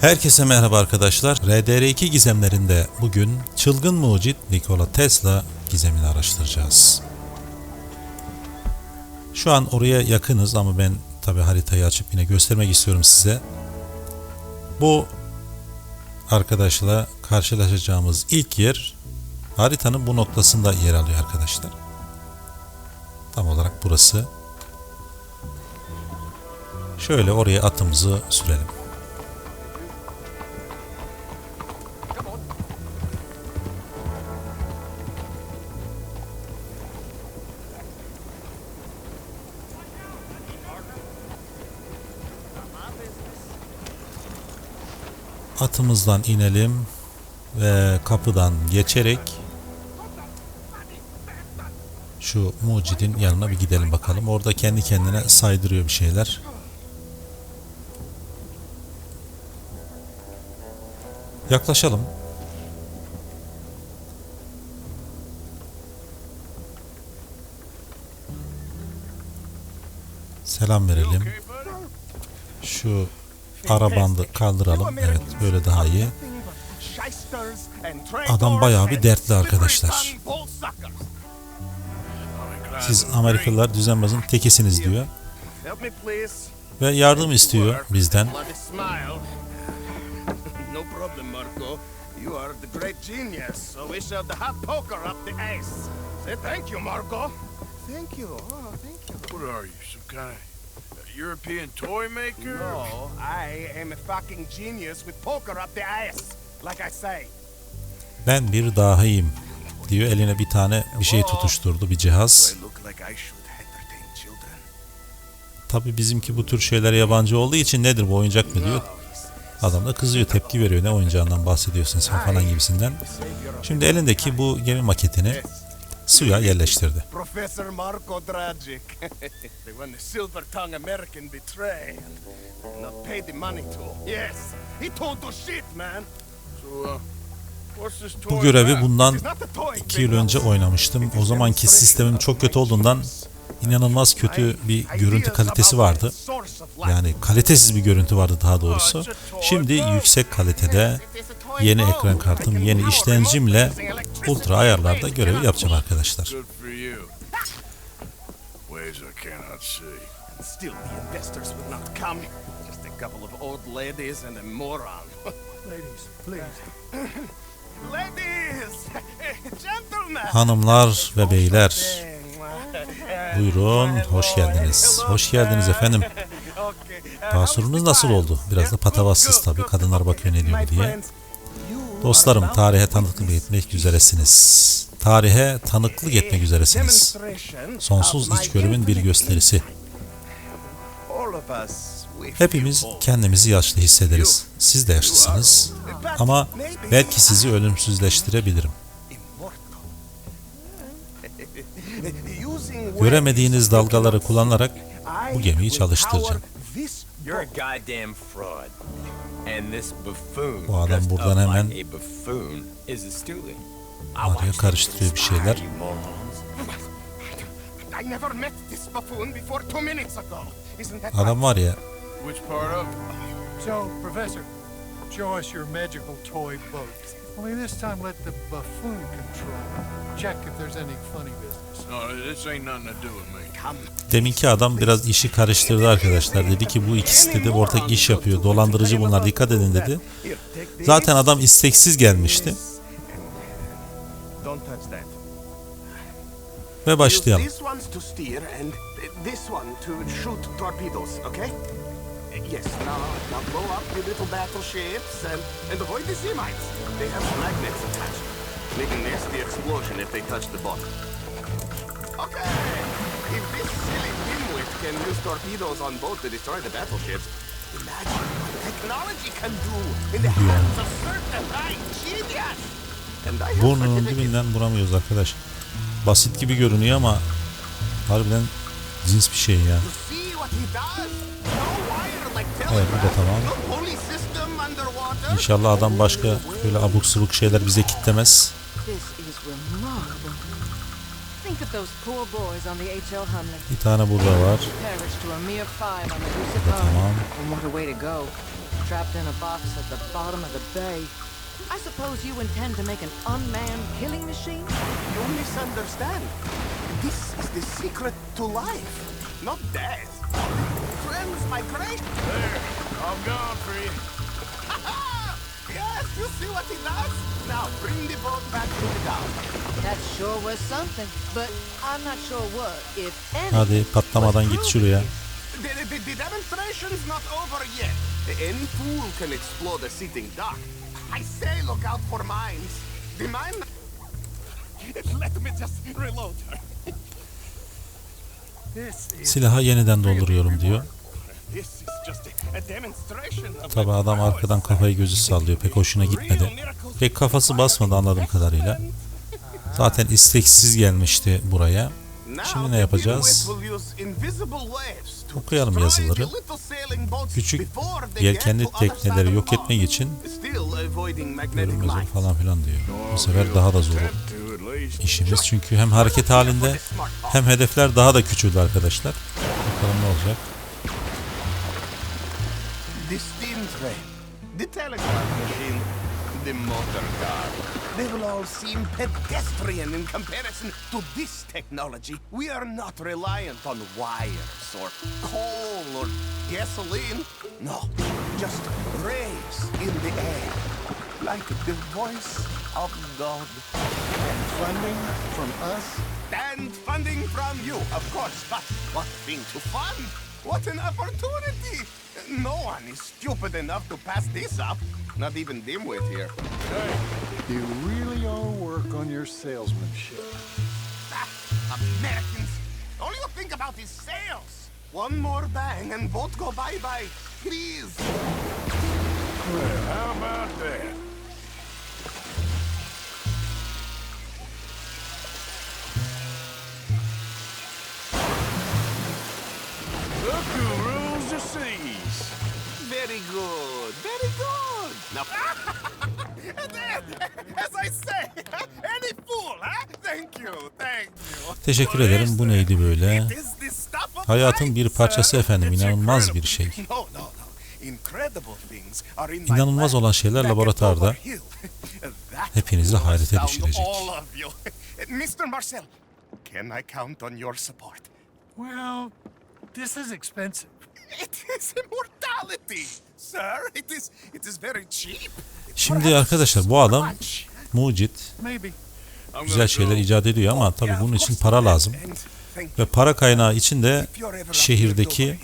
Herkese merhaba arkadaşlar. RDR2 gizemlerinde bugün çılgın mucit Nikola Tesla gizemini araştıracağız. Şu an oraya yakınız ama ben tabi haritayı açıp yine göstermek istiyorum size. Bu arkadaşla karşılaşacağımız ilk yer haritanın bu noktasında yer alıyor arkadaşlar. Tam olarak burası. Şöyle oraya atımızı sürelim. Atımızdan inelim ve kapıdan geçerek şu mucidin yanına bir gidelim bakalım. Orada kendi kendine saydırıyor bir şeyler. Yaklaşalım. Selam verelim. Şu ara bandı kaldıralım. Evet böyle daha iyi. Adam bayağı bir dertli arkadaşlar. Siz Amerikalılar düzenbazın tekisiniz diyor. Ve yardım istiyor bizden. No problem, Marco. You are the great genius, so we shove the hot poker up the ace. Say thank you, Marco. Thank you. Oh, thank you. What are you, some kind of European toy maker? No, I am a fucking genius with poker up the ass, like I say. Ben bir dahiyim diyor. Eline bir tane bir şey tutuşturdu. Bir cihaz. I look like I should entertain children. Tabi bizimki bu tür şeylere yabancı olduğu için nedir bu oyuncak mı diyor. Adam da kızıyor tepki veriyor. Ne oyuncağından bahsediyorsun sen falan gibisinden. Şimdi elindeki bu gemi maketini suya yerleştirdi. Professor Marco Dragic. the one the silver tongue American betray and not pay the money to. Yes, he told to shit, man. So, uh, Bu görevi bundan iki yıl önce oynamıştım. O zamanki sistemim çok kötü olduğundan inanılmaz kötü bir görüntü kalitesi vardı. Yani kalitesiz bir görüntü vardı daha doğrusu. Şimdi yüksek kalitede yeni ekran kartım, yeni işlemcimle ultra ayarlarda görevi yapacağım arkadaşlar. Hanımlar ve beyler buyurun hoş geldiniz. Hoş geldiniz efendim. Basurunuz nasıl oldu? Biraz da patavatsız tabii. Kadınlar bakıyor ne diyor diye. Dostlarım tarihe tanıklık etmek üzeresiniz. Tarihe tanıklık etmek üzeresiniz. Sonsuz içgörümün bir gösterisi. Hepimiz kendimizi yaşlı hissederiz. Siz de yaşlısınız. Ama belki sizi ölümsüzleştirebilirim. Göremediğiniz dalgaları kullanarak bu gemiyi çalıştıracağım. You're a goddamn fraud. And this buffoon Bu adam buradan hemen like a buffoon is a stoolie. araya karıştırıyor bir şeyler. You morons. I never met this buffoon before two minutes ago. Isn't that Adam var ya Which part of? So, Professor, show us your magical toy boat. Only this time let the buffoon control. Check if there's any funny business. No, this ain't nothing to do with me. Deminki adam biraz işi karıştırdı arkadaşlar. Dedi ki bu ikisi dedi ortak iş yapıyor. Dolandırıcı bunlar dikkat edin dedi. Zaten adam isteksiz gelmişti. Ve başlayalım. Yes, now, now blow up your little battleships and, and avoid the sea. They have magnets attached. Make a nasty explosion if they touch the boat. Okay. If this silly dimwit can use torpedoes on boat to destroy the battleships, imagine what technology can do in the hands of certain genius. Burnunun dibinden vuramıyoruz arkadaş. Basit gibi görünüyor ama harbiden cins bir şey ya. Evet bu da tamam. İnşallah adam başka böyle abuk subuk şeyler bize kitlemez. This is. Think of those poor boys on the H.L. Humley. Bir tane burada var. Perished to a mere five on the Bu tamam. And what a way to go. trapped in a box at the bottom of the bay. I suppose you intend to make an unmanned killing machine? You misunderstand. This is the secret to life, not death. Friends, migration. There, I'm gone for you. see what he does? Now bring the boat back to the dock. That sure was something, but I'm not sure what, if anything. Hadi patlamadan git şuraya. The, the, the demonstration's not over yet. Any fool can explode a sitting dock. I say look out for mines. The mine... Let me just reload her. This is Silaha yeniden dolduruyorum diyor. Tabi adam arkadan kafayı gözü sallıyor. Pek hoşuna gitmedi. Pek kafası basmadı anladığım kadarıyla. Zaten isteksiz gelmişti buraya. Şimdi ne yapacağız? Okuyalım yazıları. Küçük yelkenli tekneleri yok etmek için görünmez falan filan diyor. Bu sefer daha da zor işimiz. Çünkü hem hareket halinde hem hedefler daha da küçüldü arkadaşlar. Bakalım ne olacak. The steam train, the telegraph machine, the motor car. They will all seem pedestrian in comparison to this technology. We are not reliant on wires or coal or gasoline. No, just rays in the air, like the voice of God. and funding from us. And funding from you, of course. But what thing to fund? What an opportunity! No one is stupid enough to pass this up. Not even Dimwit here. Hey. You really ought to work on your salesmanship. Ah, Americans! All you think about is sales. One more bang and both go bye-bye. Please. Well, how about that? Look who rules the seas. Very good. Very good. Now, as I say, any fool, huh? Thank you. Thank you. Teşekkür ederim. Bu neydi böyle? It is the stuff of Hayatın bir life, parçası sir. efendim. It's inanılmaz bir incredible. şey. No, no, no. Incredible things are in my İnanılmaz olan şeyler back at laboratuvarda Dover Hill. That hepinizi will hayrete astound düşürecek. all of you. Mr. Marcel, can I count on your support? Well, this is expensive. It is immortality, sir. It is it is very cheap. Şimdi arkadaşlar bu adam mucit, güzel şeyler icat ediyor ama tabii bunun için para lazım. Ve para kaynağı için de şehirdeki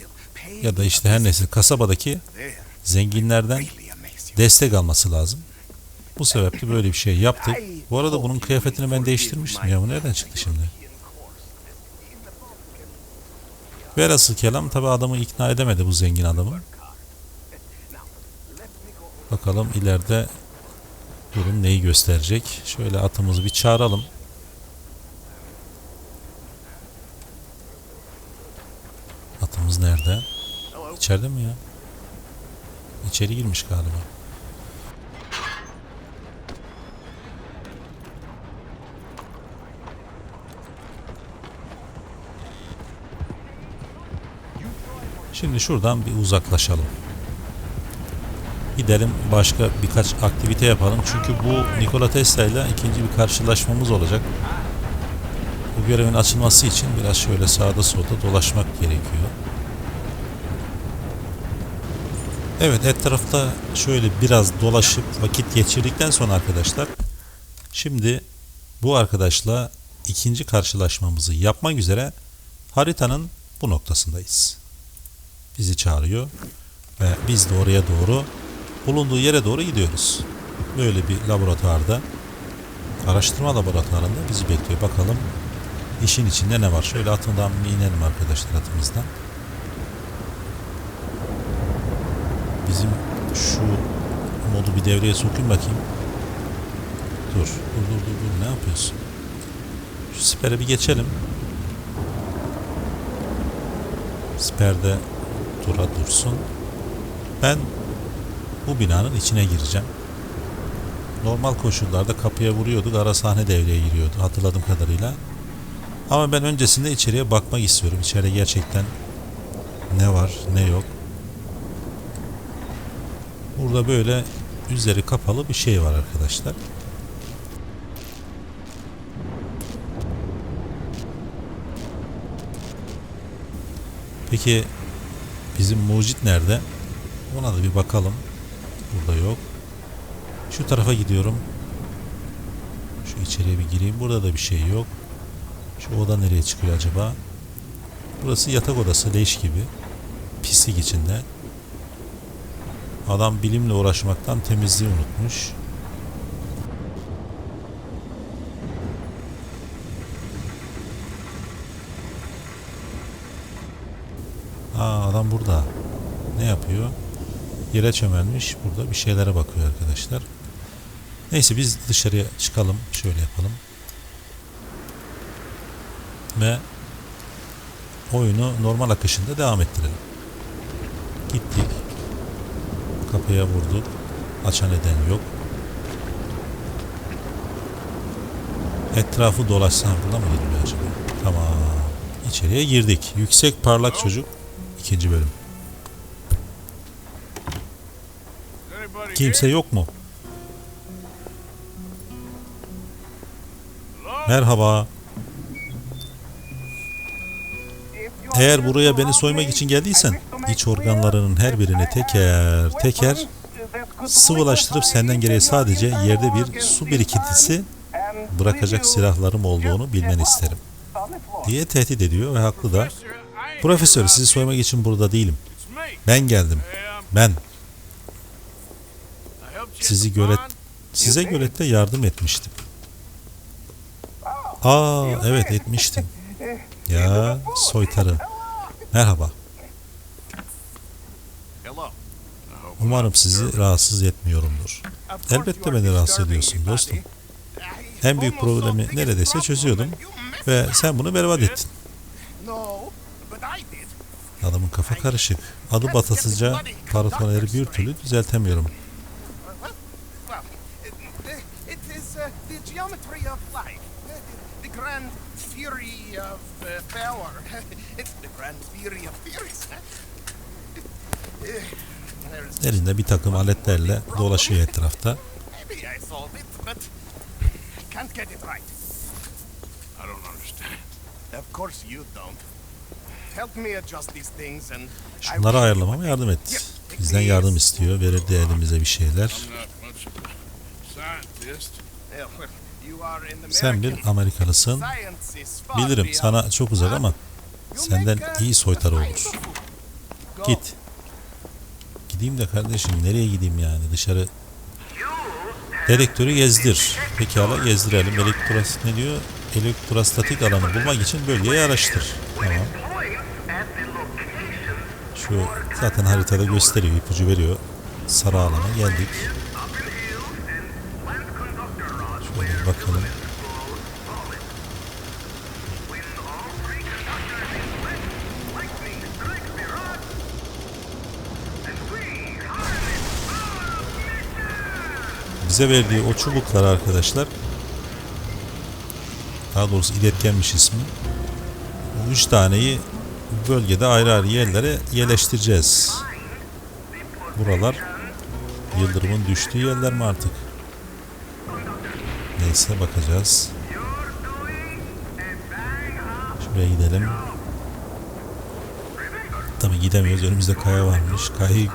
ya da işte her neyse kasabadaki zenginlerden destek alması lazım. Bu sebeple böyle bir şey yaptık. Bu arada bunun kıyafetini ben değiştirmiştim ya. Bu nereden çıktı şimdi? Velhasıl kelam tabi adamı ikna edemedi bu zengin adamı. Bakalım ileride durum neyi gösterecek. Şöyle atımızı bir çağıralım. Atımız nerede? İçeride mi ya? İçeri girmiş galiba. Şimdi şuradan bir uzaklaşalım. Gidelim başka birkaç aktivite yapalım. Çünkü bu Nikola Tesla ile ikinci bir karşılaşmamız olacak. Bu görevin açılması için biraz şöyle sağda solda dolaşmak gerekiyor. Evet etrafta şöyle biraz dolaşıp vakit geçirdikten sonra arkadaşlar şimdi bu arkadaşla ikinci karşılaşmamızı yapmak üzere haritanın bu noktasındayız. Bizi çağırıyor ve biz de oraya doğru bulunduğu yere doğru gidiyoruz. Böyle bir laboratuvarda araştırma laboratuvarında bizi bekliyor. Bakalım işin içinde ne var? Şöyle atından inelim arkadaşlar atımızdan. Bizim şu modu bir devreye sokayım bakayım. Dur, dur, dur, dur, dur. Ne yapıyorsun? Şu sipere bir geçelim. Siperde dura dursun. Ben bu binanın içine gireceğim. Normal koşullarda kapıya vuruyorduk. Ara sahne devreye giriyordu hatırladığım kadarıyla. Ama ben öncesinde içeriye bakmak istiyorum. İçeride gerçekten ne var ne yok. Burada böyle üzeri kapalı bir şey var arkadaşlar. Peki bizim mucit nerede? Ona da bir bakalım. Burada yok. Şu tarafa gidiyorum. Şu içeriye bir gireyim. Burada da bir şey yok. Şu oda nereye çıkıyor acaba? Burası yatak odası leş gibi. Pislik içinde. Adam bilimle uğraşmaktan temizliği unutmuş. Adam burada. Ne yapıyor? Yere çömelmiş. Burada bir şeylere bakıyor arkadaşlar. Neyse biz dışarıya çıkalım. Şöyle yapalım. Ve oyunu normal akışında devam ettirelim. Gittik. Kapıya vurduk. Açan eden yok. Etrafı dolaşsam burada mı giriliyor acaba? Tamam. İçeriye girdik. Yüksek parlak çocuk. İkinci bölüm. Kimse yok mu? Merhaba. Eğer buraya beni soymak için geldiysen iç organlarının her birini teker teker sıvılaştırıp senden geriye sadece yerde bir su birikintisi bırakacak silahlarım olduğunu bilmeni isterim. Diye tehdit ediyor ve haklı da. Profesör sizi soymak için burada değilim. Ben geldim. Ben. Sizi gölet size gölette yardım etmiştim. Aa evet etmiştim. Ya soytarı. Merhaba. Umarım sizi rahatsız etmiyorumdur. Elbette beni rahatsız ediyorsun dostum. En büyük problemi neredeyse çözüyordum ve sen bunu berbat ettin. No, but I did. Adamın kafa karışık. Adı batasıca paratoneleri bir türlü düzeltemiyorum. Elinde bir takım aletlerle dolaşıyor etrafta. Of course you don't. Şunları ayarlamama yardım et. Bizden yardım istiyor. Verirdi elimize bir şeyler. Sen bir. Amerikalısın. Bilirim sana çok uzak ama senden iyi soytarı olur. Git. Gideyim de kardeşim nereye gideyim yani dışarı. Dedektörü gezdir. Pekala gezdirelim. Elektros ne diyor? Elektrostatik alanı bulmak için bölgeyi araştır. Tamam. Şu zaten haritada gösteriyor, ipucu veriyor. Sarı alana geldik. Şöyle bakalım. Bize verdiği o çubuklar arkadaşlar daha doğrusu iletkenmiş ismi. Bu üç taneyi bölgede ayrı ayrı yerlere yerleştireceğiz. Buralar yıldırımın düştüğü yerler mi artık? Neyse bakacağız. Şuraya gidelim. Tabii gidemiyoruz. Önümüzde kaya varmış. Kayayı,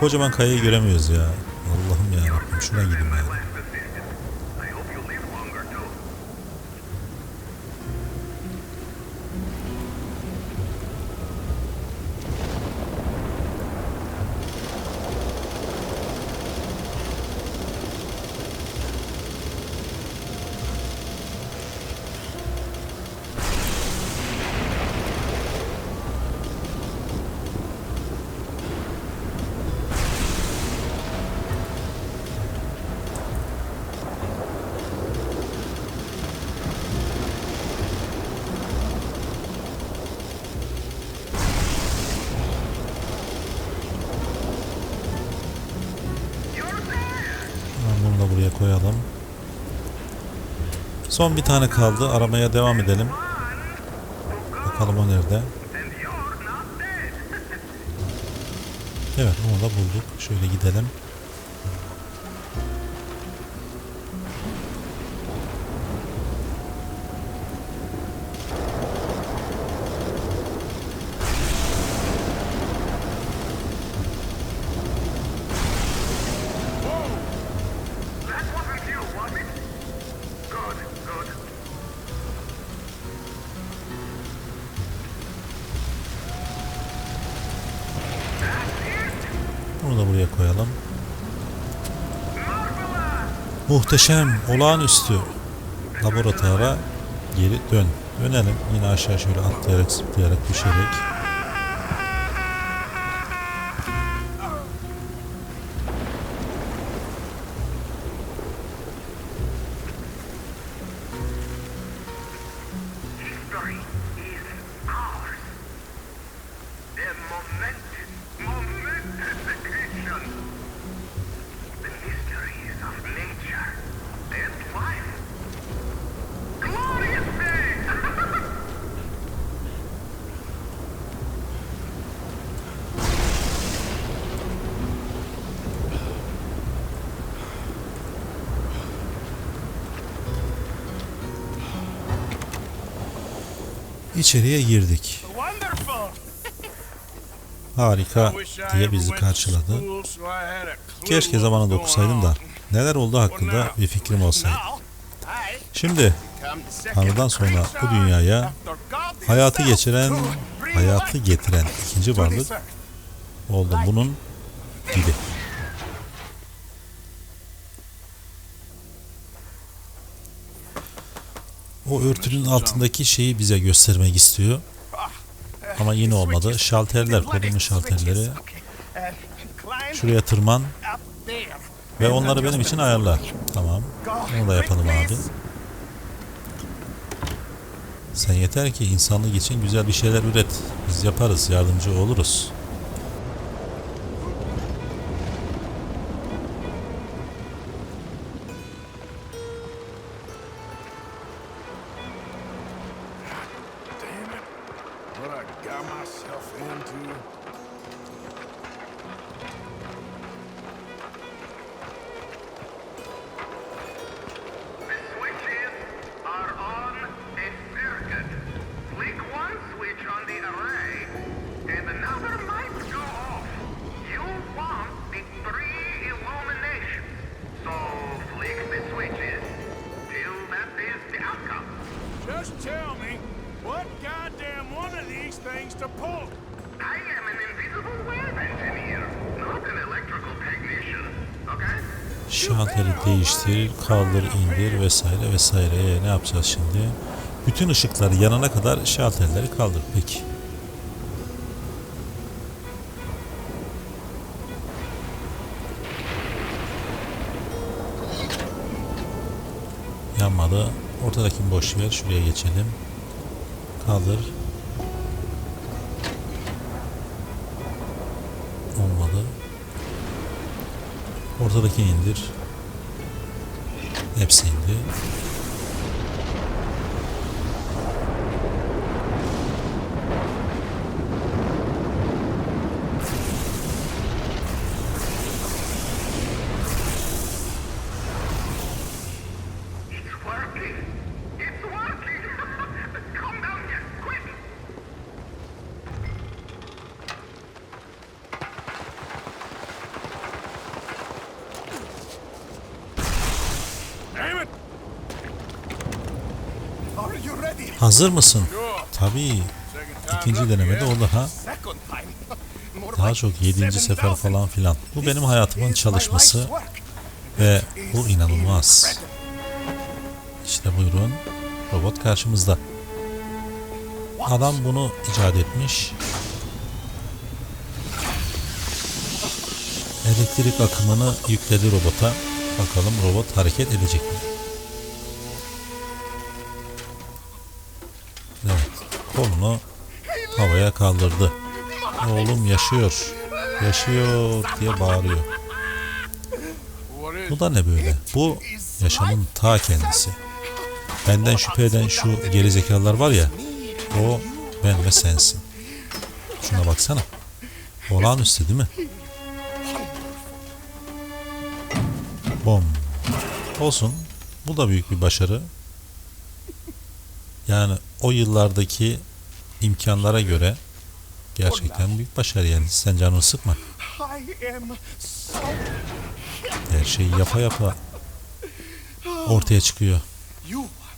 kocaman kayayı göremiyoruz ya. Allah'ım ya Rabbim şuna gidin ya. Son bir tane kaldı. Aramaya devam edelim. Bakalım o nerede? Evet onu da bulduk. Şöyle gidelim. Muhteşem, olağanüstü laboratuvara geri dön. Dönelim. Yine aşağı şöyle atlayarak, zıplayarak, düşerek. İçeriye girdik. Harika diye bizi karşıladı. Keşke what zamanında was okusaydım da neler olduğu on. hakkında bir fikrim olsaydı. Şimdi Tanrı'dan sonra bu dünyaya hayatı geçiren, hayatı getiren ikinci varlık oldu. Bunun gibi. O örtünün altındaki şeyi bize göstermek istiyor. Ama yine olmadı. Şalterler, korunmuş şalterleri. Şuraya tırman ve onları benim için ayarla. Tamam. Onu da yapalım abi. Sen yeter ki insanlık için güzel bir şeyler üret. Biz yaparız, yardımcı oluruz. Got myself into. Değiştir, kaldır, indir vesaire vesaire. Ee, ne yapacağız şimdi? Bütün ışıklar yanana kadar şalterleri kaldır. Peki. Yanmadı. Ortadakini boş ver. Şuraya geçelim. Kaldır. Olmadı. Ortadakini indir. hepsiydi. Hazır mısın? Tabii. İkinci denemede. More Daha like çok yedinci sefer 7,000. falan filan. Bu benim hayatımın çalışması ve bu inanılmaz. İşte buyurun. Robot karşımızda. Adam bunu icat etmiş. Elektrik akımını yükledi robota. Bakalım robot hareket edecek mi? Evet. Kolunu havaya kaldırdı. Oğlum yaşıyor. Yaşıyor diye bağırıyor. Bu da ne böyle? Bu yaşamın ta kendisi. Benden şüphe eden şu gerizekalılar var ya, o ben ve sensin. Şuna baksana. Olağanüstü değil mi? Bom. Olsun. Bu da büyük bir başarı. Yani o yıllardaki imkanlara göre gerçekten büyük başarı yani. Sen canını sıkma. Her şeyi yapa yapa ortaya çıkıyor.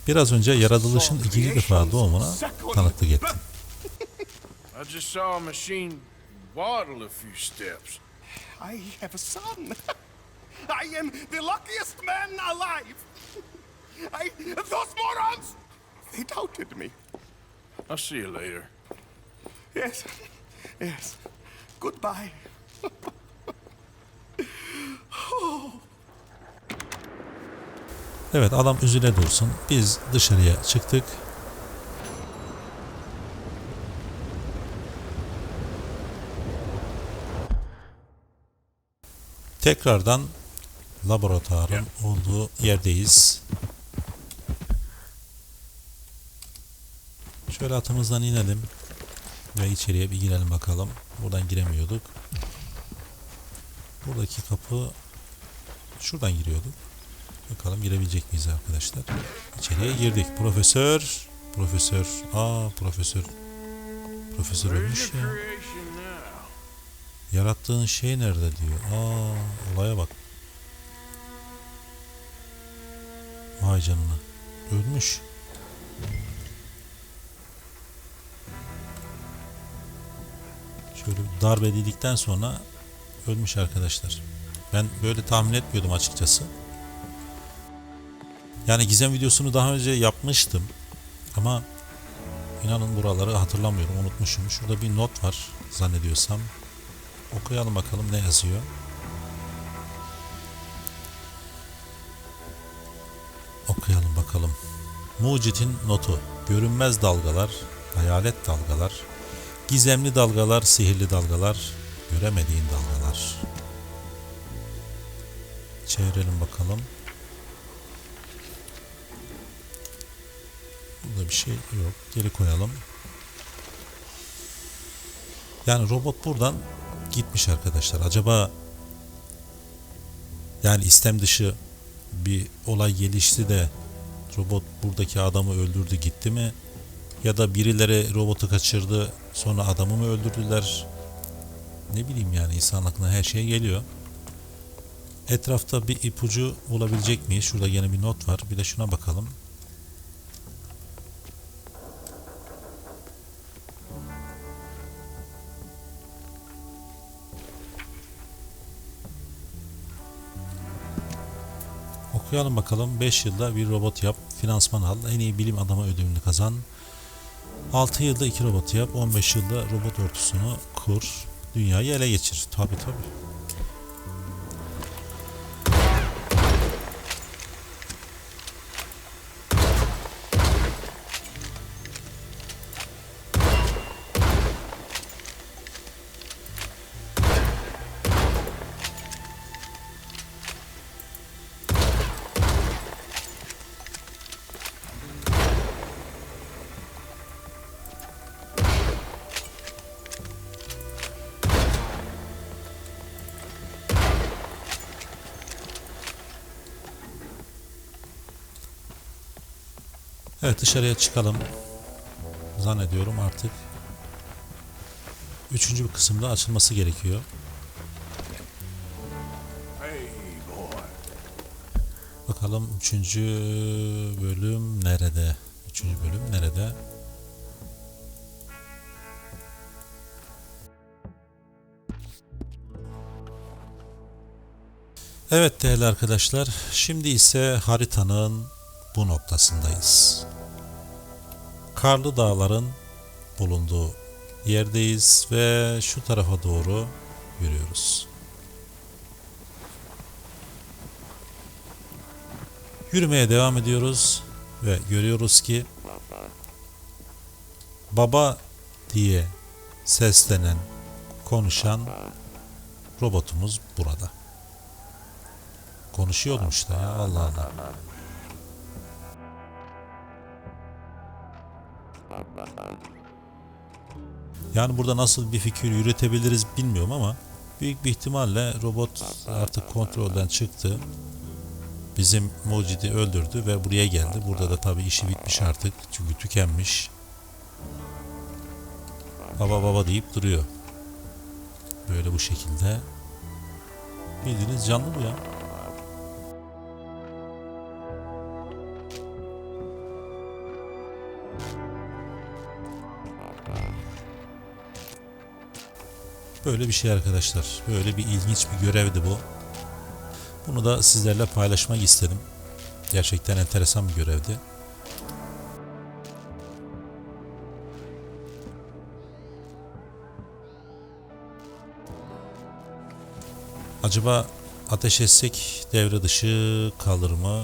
Biraz önce yaratılışın ikinci defa doğumuna tanıklık ettim. I just saw a machine waddle a few steps. I have a son. I am the luckiest man alive. I, those morons, they doubted me. I'll see you later. Yes, yes. Goodbye. Evet adam üzüle dursun. Biz dışarıya çıktık. Tekrardan laboratuvarın olduğu yerdeyiz. Şöyle atımızdan inelim ve içeriye bir girelim bakalım. Buradan giremiyorduk. Buradaki kapı şuradan giriyorduk. Bakalım girebilecek miyiz arkadaşlar? İçeriye girdik. Profesör. Profesör. Aa profesör. Profesör ölmüş ya. Yarattığın şey nerede diyor. Aa olaya bak. Vay canına. Ölmüş. Şöyle darbe yedikten sonra ölmüş arkadaşlar. Ben böyle tahmin etmiyordum açıkçası. Yani gizem videosunu daha önce yapmıştım. Ama inanın buraları hatırlamıyorum, unutmuşum. Şurada bir not var zannediyorsam. Okuyalım bakalım ne yazıyor. Mucit'in notu. Görünmez dalgalar, hayalet dalgalar, gizemli dalgalar, sihirli dalgalar, göremediğin dalgalar. Çevirelim bakalım. Burada bir şey yok. Geri koyalım. Yani robot buradan gitmiş arkadaşlar. Acaba yani istem dışı bir olay gelişti de robot buradaki adamı öldürdü gitti mi? Ya da birileri robotu kaçırdı sonra adamı mı öldürdüler? Ne bileyim yani insan aklına her şey geliyor. Etrafta bir ipucu bulabilecek miyiz? Şurada yine bir not var. Bir de şuna bakalım. Okuyalım bakalım. 5 yılda bir robot yap. Finansman al. En iyi bilim adamı ödülünü kazan. 6 yılda 2 robot yap. 15 yılda robot ordusunu kur. Dünyayı ele geçir. Tabi tabi. Dışarıya çıkalım. Zannediyorum artık üçüncü bir kısımda açılması gerekiyor. Bakalım üçüncü bölüm nerede? Üçüncü bölüm nerede? Evet değerli arkadaşlar, şimdi ise haritanın bu noktasındayız. Karlı dağların bulunduğu yerdeyiz ve şu tarafa doğru yürüyoruz. Yürümeye devam ediyoruz ve görüyoruz ki baba diye seslenen, konuşan robotumuz burada. Konuşuyormuş da ya Allah Allah. Yani burada nasıl bir fikir yürütebiliriz bilmiyorum ama büyük bir ihtimalle robot artık kontrolden çıktı. Bizim mucidi öldürdü ve buraya geldi. Burada da tabii işi bitmiş artık. Çünkü tükenmiş. Baba baba deyip duruyor. Böyle bu şekilde. Bildiğiniz canlı bu ya. Böyle bir şey arkadaşlar. Böyle bir ilginç bir görevdi bu. Bunu da sizlerle paylaşmak istedim. Gerçekten enteresan bir görevdi. Acaba ateş etsek devre dışı kalır mı?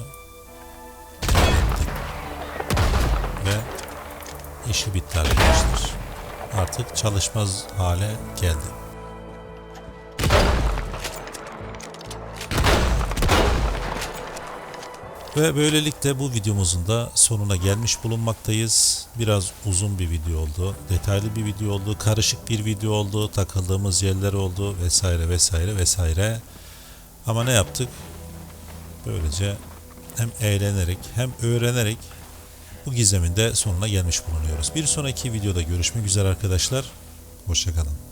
Ve işi bitti arkadaşlar. Artık çalışmaz hale geldi. Ve böylelikle bu videomuzun da sonuna gelmiş bulunmaktayız. Biraz uzun bir video oldu, detaylı bir video oldu, karışık bir video oldu, takıldığımız yerler oldu vesaire vesaire vesaire. Ama ne yaptık? Böylece hem eğlenerek hem öğrenerek bu gizemin de sonuna gelmiş bulunuyoruz. Bir sonraki videoda görüşmek üzere arkadaşlar. Hoşçakalın.